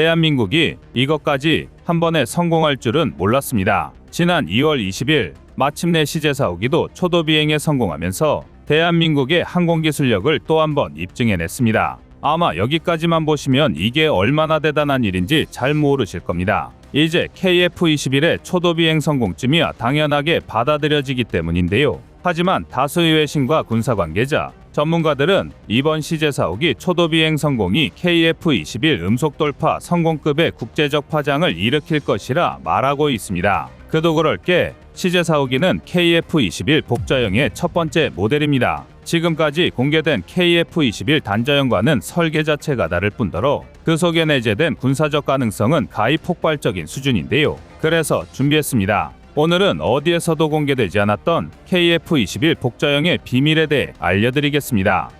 대한민국이 이것까지 한 번에 성공할 줄은 몰랐습니다. 지난 2월 20일 마침내 시제 사오기도 초도 비행에 성공하면서 대한민국의 항공 기술력을 또 한 번 입증해냈습니다. 아마 여기까지만 보시면 이게 얼마나 대단한 일인지 잘 모르실 겁니다. 이제 KF-21의 초도 비행 성공쯤이야 당연하게 받아들여지기 때문인데요. 하지만 다수의 외신과 군사 관계자, 전문가들은 이번 시제 사옥이 초도 비행 성공이 KF-21 음속 돌파 성공급의 국제적 파장을 일으킬 것이라 말하고 있습니다. 그도 그럴 게 시제 사오기는 KF-21 복자형의 첫 번째 모델입니다. 지금까지 공개된 KF-21 단자형과는 설계 자체가 다를 뿐더러 그 속에 내재된 군사적 가능성은 가히 폭발적인 수준인데요. 그래서 준비했습니다. 오늘은 어디에서도 공개되지 않았던 KF-21 복자형의 비밀에 대해 알려드리겠습니다.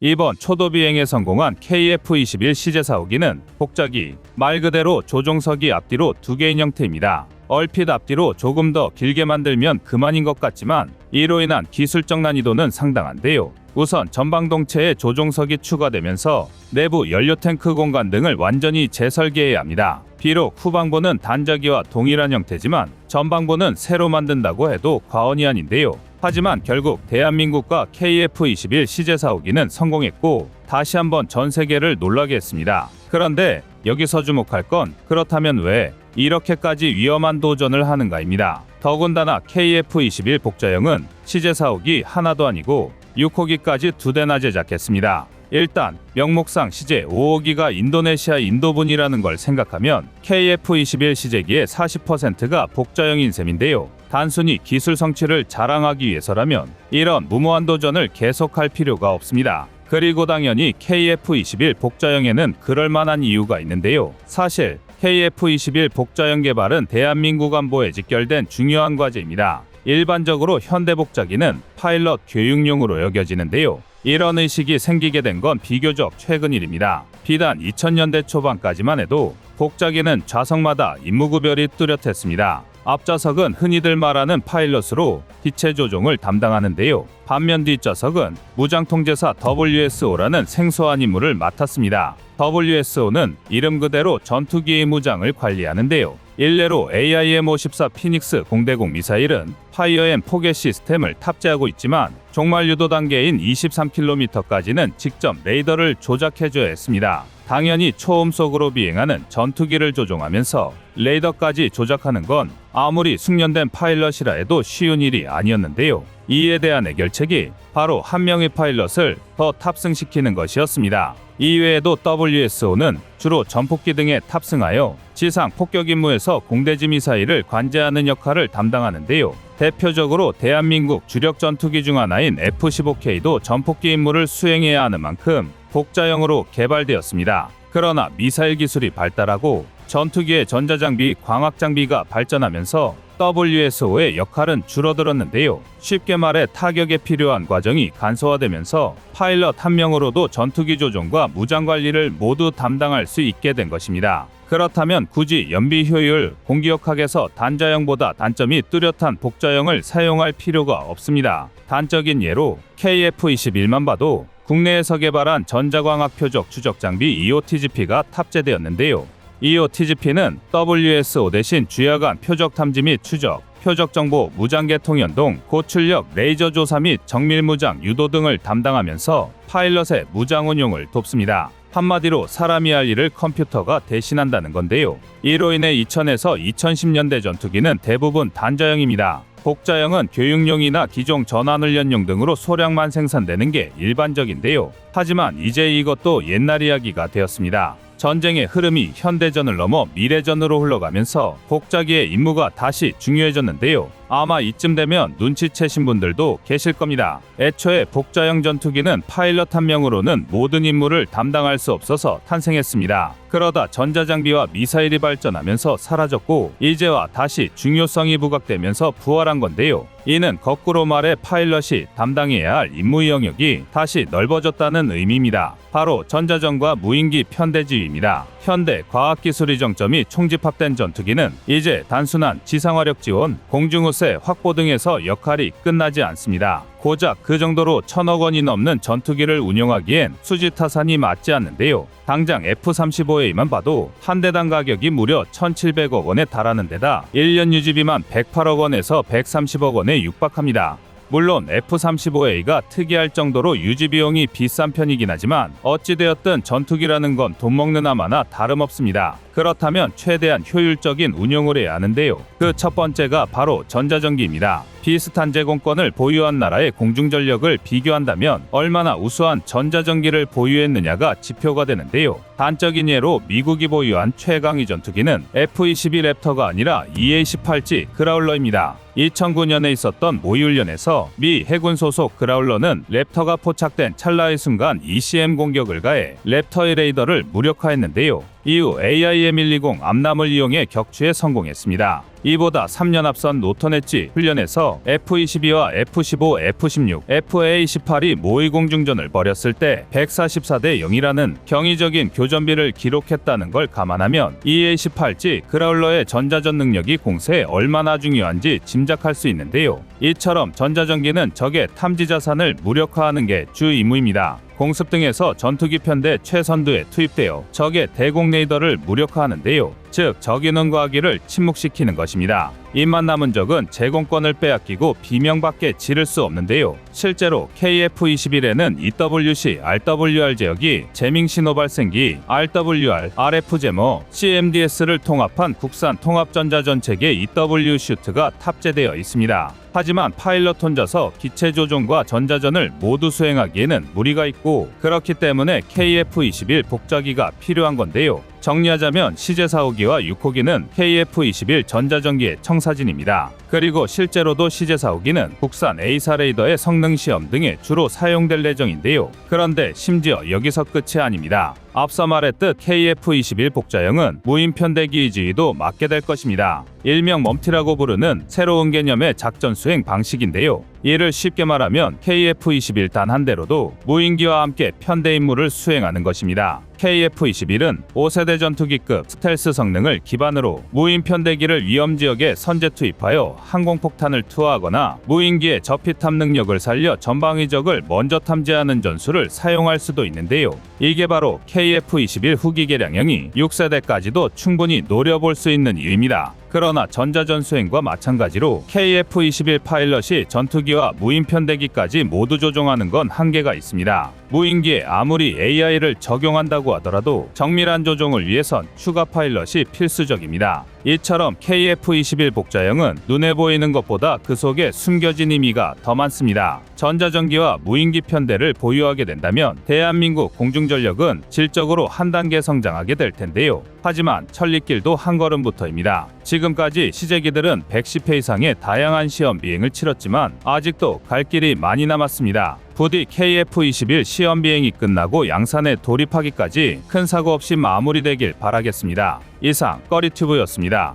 이번 초도 비행에 성공한 KF-21 시제 사오기는 복자기, 말 그대로 조종석이 앞뒤로 두 개인 형태입니다. 얼핏 앞뒤로 조금 더 길게 만들면 그만인 것 같지만 이로 인한 기술적 난이도는 상당한데요. 우선 전방동체에 조종석이 추가되면서 내부 연료 탱크 공간 등을 완전히 재설계해야 합니다. 비록 후방부는 단자기와 동일한 형태지만 전방부는 새로 만든다고 해도 과언이 아닌데요. 하지만 결국 대한민국과 KF-21 시제 사오기는 성공했고 다시 한번 전 세계를 놀라게 했습니다. 그런데 여기서 주목할 건 그렇다면 왜 이렇게까지 위험한 도전을 하는가입니다. 더군다나 KF-21 복자형은 시제 사옥이 하나도 아니고 6호기까지 두 대나 제작했습니다. 일단 명목상 시제 5호기가 인도네시아 인도분이라는 걸 생각하면 KF-21 시제기의 40%가 복자형인 셈인데요. 단순히 기술 성취를 자랑하기 위해서라면 이런 무모한 도전을 계속할 필요가 없습니다. 그리고 당연히 KF-21 복자형에는 그럴 만한 이유가 있는데요. 사실 KF-21 복자형 개발은 대한민국 안보에 직결된 중요한 과제입니다. 일반적으로 현대 복자기는 파일럿 교육용으로 여겨지는데요. 이런 의식이 생기게 된 건 비교적 최근 일입니다. 비단 2000년대 초반까지만 해도 복자기는 좌석마다 임무 구별이 뚜렷했습니다. 앞좌석은 흔히들 말하는 파일럿으로 기체 조종을 담당하는데요. 반면 뒷좌석은 무장통제사 WSO라는 생소한 임무를 맡았습니다. WSO는 이름 그대로 전투기의 무장을 관리하는데요. 일례로 AIM-54 피닉스 공대공 미사일은 파이어앤 포겟 시스템을 탑재하고 있지만 종말 유도 단계인 23km까지는 직접 레이더를 조작해줘야 했습니다. 당연히 초음속으로 비행하는 전투기를 조종하면서 레이더까지 조작하는 건 아무리 숙련된 파일럿이라 해도 쉬운 일이 아니었는데요. 이에 대한 해결책이 바로 한 명의 파일럿을 더 탑승시키는 것이었습니다. 이외에도 WSO는 주로 전폭기 등에 탑승하여 지상 폭격 임무에서 공대지 미사일을 관제하는 역할을 담당하는데요. 대표적으로 대한민국 주력 전투기 중 하나인 F-15K도 전폭기 임무를 수행해야 하는 만큼 복자형으로 개발되었습니다. 그러나 미사일 기술이 발달하고 전투기의 전자장비, 광학장비가 발전하면서 WSO의 역할은 줄어들었는데요. 쉽게 말해 타격에 필요한 과정이 간소화되면서 파일럿 한 명으로도 전투기 조종과 무장 관리를 모두 담당할 수 있게 된 것입니다. 그렇다면 굳이 연비 효율, 공기역학에서 단자형보다 단점이 뚜렷한 복자형을 사용할 필요가 없습니다. 단적인 예로 KF-21만 봐도 국내에서 개발한 전자광학 표적 추적 장비 EOTGP가 탑재되었는데요. EOTGP는 WSO 대신 주야간 표적 탐지 및 추적, 표적 정보, 무장계 통연동, 고출력, 레이저 조사 및 정밀 무장 유도 등을 담당하면서 파일럿의 무장 운용을 돕습니다. 한마디로 사람이 할 일을 컴퓨터가 대신한다는 건데요. 이로 인해 2000에서 2010년대 전투기는 대부분 단자형입니다. 복자형은 교육용이나 기종 전환훈련용 등으로 소량만 생산되는 게 일반적인데요. 하지만 이제 이것도 옛날 이야기가 되었습니다. 전쟁의 흐름이 현대전을 넘어 미래전으로 흘러가면서 복자기의 임무가 다시 중요해졌는데요. 아마 이쯤 되면 눈치채신 분들도 계실 겁니다. 애초에 복자형 전투기는 파일럿 한 명으로는 모든 임무를 담당할 수 없어서 탄생했습니다. 그러다 전자장비와 미사일이 발전하면서 사라졌고 이제와 다시 중요성이 부각되면서 부활한 건데요. 이는 거꾸로 말해 파일럿이 담당해야 할 임무 영역이 다시 넓어졌다는 의미입니다. 바로 전자전과 무인기 편대지휘입니다. 현대 과학기술이 정점이 총집합된 전투기는 이제 단순한 지상화력 지원, 공중우세 확보 등에서 역할이 끝나지 않습니다. 고작 그 정도로 천억 원이 넘는 전투기를 운용하기엔 수지 타산이 맞지 않는데요. 당장 F-35A만 봐도 한 대당 가격이 무려 1,700억 원에 달하는 데다 1년 유지비만 108억 원에서 130억 원에 육박합니다. 물론 F-35A가 특이할 정도로 유지 비용이 비싼 편이긴 하지만 어찌되었든 전투기라는 건 돈 먹는 아마나 다름없습니다. 그렇다면 최대한 효율적인 운용을 해야 하는데요. 그 첫 번째가 바로 전자전기입니다. 비슷한 제공권을 보유한 나라의 공중전력을 비교한다면 얼마나 우수한 전자전기를 보유했느냐가 지표가 되는데요. 단적인 예로 미국이 보유한 최강위 전투기는 F-22 랩터가 아니라 EA-18G 그라울러입니다. 2009년에 있었던 모의훈련에서 미 해군 소속 그라울러는 랩터가 포착된 찰나의 순간 ECM 공격을 가해 랩터의 레이더를 무력화했는데요. 이후 AIM-120 암람을 이용해 격추에 성공했습니다. 이보다 3년 앞선 노턴 엣지 훈련에서 F-22와 F-15, F-16, FA-18이 모의 공중전을 벌였을 때 144대 0이라는 경이적인 교전비를 기록했다는 걸 감안하면 EA-18G 그라울러의 전자전 능력이 공세에 얼마나 중요한지 짐작할 수 있는데요. 이처럼 전자전기는 적의 탐지 자산을 무력화하는 게 주 임무입니다. 공습 등에서 전투기 편대 최선두에 투입되어 적의 대공 레이더를 무력화하는데요. 즉 적인원과 아기를 침묵시키는 것입니다. 있습니다. 입만 남은 적은 제공권을 빼앗기고 비명밖에 지를 수 없는데요. 실제로 KF-21에는 EWC, RWR 제역이 재밍 신호 발생기, RWR, RF 제머, CMDS를 통합한 국산 통합전자전체계 EW 슈트가 탑재되어 있습니다. 하지만 파일럿 혼자서 기체 조종과 전자전을 모두 수행하기에는 무리가 있고 그렇기 때문에 KF-21 복자기가 필요한 건데요. 정리하자면 CJ4호기와 6호기는 KF-21 전자전기의 청사 진입니다. 그리고 실제로도 CJ4호기는 국산 A사 레이더의 성능 시험 등에 주로 사용될 예정인데요. 그런데 심지어 여기서 끝이 아닙니다. 앞서 말했듯 KF-21 복자형은 무인 편대기 지휘도 맡게 될 것입니다. 일명 멈티라고 부르는 새로운 개념의 작전 수행 방식인데요. 이를 쉽게 말하면 KF-21 단 한 대로도 무인기와 함께 편대 임무를 수행하는 것입니다. KF-21은 5세대 전투기급 스텔스 성능을 기반으로 무인 편대기를 위험 지역에 선제 투입하여 항공폭탄을 투하하거나 무인기의 저피탐 능력을 살려 전방위 적을 먼저 탐지하는 전술을 사용할 수도 있는데요. 이게 바로 KF-21 후기 개량형이 6세대까지도 충분히 노려볼 수 있는 이유입니다. 그러나 전자전 수행과 마찬가지로 KF-21 파일럿이 전투기와 무인 편대기까지 모두 조종하는 건 한계가 있습니다. 무인기에 아무리 AI를 적용한다고 하더라도 정밀한 조종을 위해선 추가 파일럿이 필수적입니다. 이처럼 KF-21 복자형은 눈에 보이는 것보다 그 속에 숨겨진 의미가 더 많습니다. 전자전기와 무인기 편대를 보유하게 된다면 대한민국 공중전력은 질적으로 한 단계 성장하게 될 텐데요. 하지만 천리길도 한 걸음부터입니다. 지금 까지 시제기들은 110회 이상의 다양한 시험 비행을 치렀지만 아직도 갈 길이 많이 남았습니다. 부디 KF-21 시험 비행이 끝나고 양산에 돌입하기까지 큰 사고 없이 마무리되길 바라겠습니다. 이상 꺼리튜브였습니다.